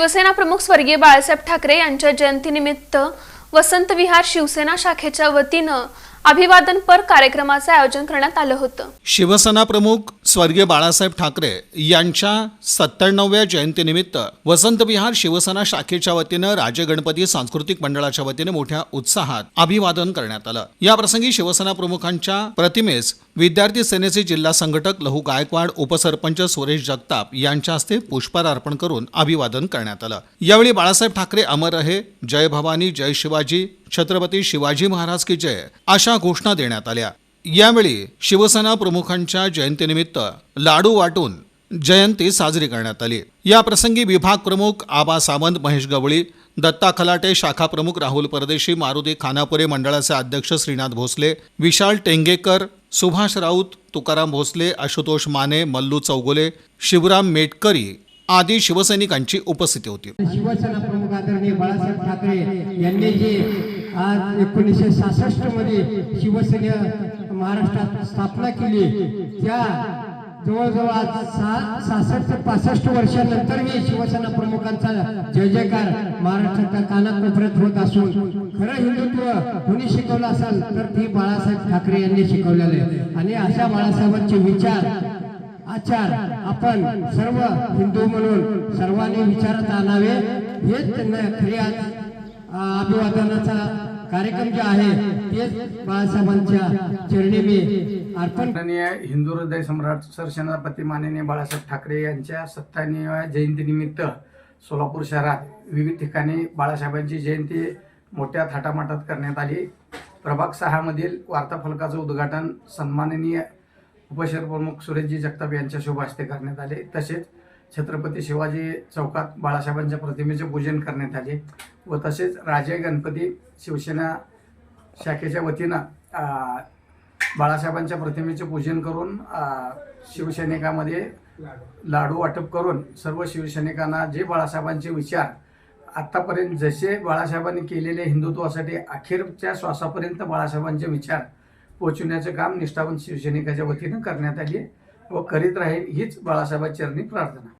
शिवसेना प्रमुख स्वर्गीय बाळासाहेब ठाकरे यांच्या जयंतीनिमित्त वसंत विहार शिवसेना शाखेच्या वतीनं अभिवादनपर कार्यक्रमाचं आयोजन करण्यात आलं होतं. शिवसेना प्रमुख स्वर्गीय बाळासाहेब ठाकरे यांच्या सत्त्याण्णव्या जयंतीनिमित्त वसंत विहार शिवसेना शाखेच्या वतीनं राजे गणपती सांस्कृतिक मंडळाच्या वतीने मोठ्या उत्साहात अभिवादन करण्यात आलं. या प्रसंगी शिवसेना प्रमुखांच्या प्रतिमेस विद्यार्थी सेनेचे जिल्हा संघटक लहू गायकवाड उपसरपंच सुरेश जगताप यांच्या हस्ते पुष्पहार अर्पण करून अभिवादन करण्यात आलं. यावेळी बाळासाहेब ठाकरे अमर रहे जय भवानी जय शिवाजी छत्रपती शिवाजी महाराज की जय अशा घोषणा देण्यात आल्या. यावेळी शिवसेना प्रमुखांच्या जयंतीनिमित्त लाडू वाटून जयंती साजरी करण्यात आली. या प्रसंगी विभाग प्रमुख आबा सावंत महेश गवळी दत्ता खलाटे शाखा प्रमुख राहुल परदेशी मारुती खानापुरे मंडळाचे अध्यक्ष श्रीनाथ भोसले विशाल टेंगेकर सुभाष राऊत तुकाराम भोसले आशुतोष माने मल्लू चौगुले शिवराम मेटकरी आदी शिवसैनिकांची उपस्थिती होती. शिवसेना प्रमुख आदरणीय बाळासाहेब ठाकरे यांनी जे आज एकोणीसशे सहासष्टमध्ये शिवसेना महाराष्ट्रात स्थापना केली. त्या जवळजवळ आज सहा सहासष्ट ते पासष्ट वर्षानंतर मी शिवसेना प्रमुखांचा जय जयकार महाराष्ट्राच्या कानाकोपऱ्यात होत असून खरं हिंदुत्व कोणी शिकवलं असेल तर ती बाळासाहेब ठाकरे यांनी शिकवलेलं आहे. आणि अशा बाळासाहेबांचे विचार आचार आपण सर्व हिंदू म्हणून सर्वांनी विचारात आणावे. हेच त्यांना खरी अभिवादनाचा कार्यक्रम जे आहे तेच बाळासाहेबांच्या चरणी मी अर्पण हिंदू हृदय सम्राट सरसेनापती माननीय बाळासाहेब ठाकरे यांच्या सत्तावन्नव्या जयंतीनिमित्त सोलापूर शहरात विविध ठिकाणी बाळासाहेबांची जयंती मोठ्या थाटामाटात करण्यात आली. प्रभाग सहामधील वार्ताफलकाचं उद्घाटन सन्माननीय उपशहरप्रमुख सुरेशजी जगताप यांच्या शुभ हस्ते करण्यात आले. तसेच छत्रपती शिवाजी चौकात बाळासाहेबांच्या प्रतिमेचे पूजन करण्यात आले व तसेच राजे गणपती शिवसेना शाखेच्या वतीनं बाळासाहेबांच्या प्रतिमेचे पूजन करून शिवसैनिकामध्ये लाडू वाटप करून सर्व शिवसैनिकांना जे बाळासाहेबांचे विचार आत्तापर्यंत जसे बाळासाहेबांनी केलेले हिंदुत्वासाठी अखेरच्या श्वासापर्यंत बाळासाहेबांचे विचार पोचवण्याचं काम निष्ठावंत शिवसैनिकाच्या वतीनं करण्यात आले व करीत राहील हीच बाळासाहेबांची चरणी प्रार्थना.